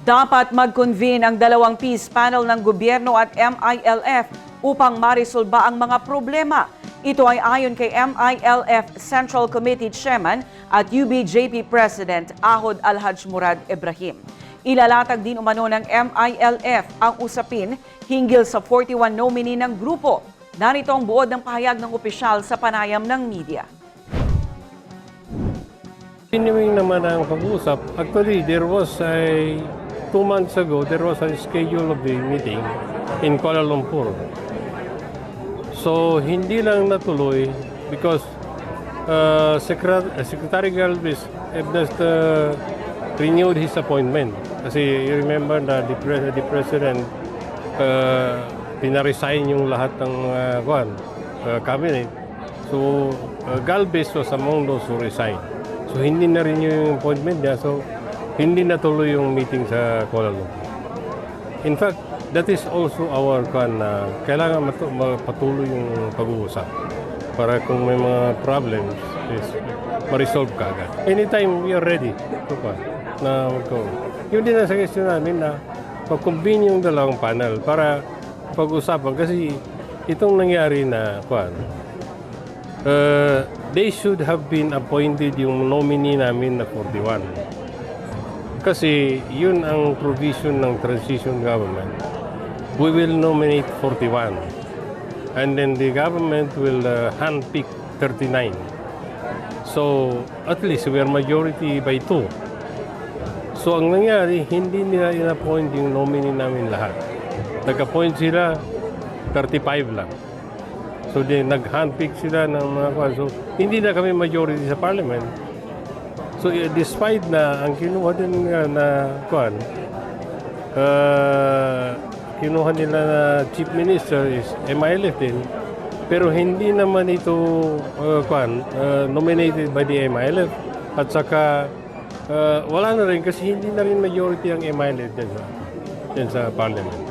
Dapat mag-convene ang dalawang peace panel ng gobyerno at MILF upang marisolba ang mga problema. Ito ay ayon kay MILF Central Committee Chairman at UBJP President Ahod Alhaj Murad Ibrahim. Ilalatag din umano ng MILF ang usapin hinggil sa 41 nominee ng grupo. Narito ang buod ng pahayag ng opisyal sa panayam ng media. Continuing naman ang pag-uusap, actually there was a two months ago, there was a schedule of the meeting in Kuala Lumpur. So hindi lang natuloy because uh, Secret- uh, Secretary Galvez have just uh, renewed his appointment. Kasi you remember na the, pre- the President uh, pinaresign yung lahat ng uh, kwan, uh, cabinet. So uh, Galvez was among those who resigned. So hindi na rin yung appointment niya. So hindi natuloy yung meeting sa Kuala Lumpur. In fact, that is also our kan na kailangan mapatuloy yung pag-uusap para kung may mga problems is ma-resolve ka agad. Anytime we are ready to kan, na magko. Yun din ang suggestion namin na mag-convene yung dalawang panel para pag-usapan kasi itong nangyari na kan, uh, they should have been appointed yung nominee namin na 41. Kasi yun ang provision ng transition government. We will nominate 41. And then the government will uh, handpick 39. So, at least we are majority by two. So, ang nangyari, hindi nila in-appoint yung nominee namin lahat. Nag-appoint sila, 35 lang. So, di, nag-handpick sila ng mga kwan. So, hindi na kami majority sa parliament. So eh, despite na ang kinuha din nga na kuan uh, kinuha nila na chief minister is MILF din pero hindi naman ito uh, kuan uh, nominated by the MILF at saka uh, wala na rin kasi hindi na rin majority ang MILF din sa, din sa parliament.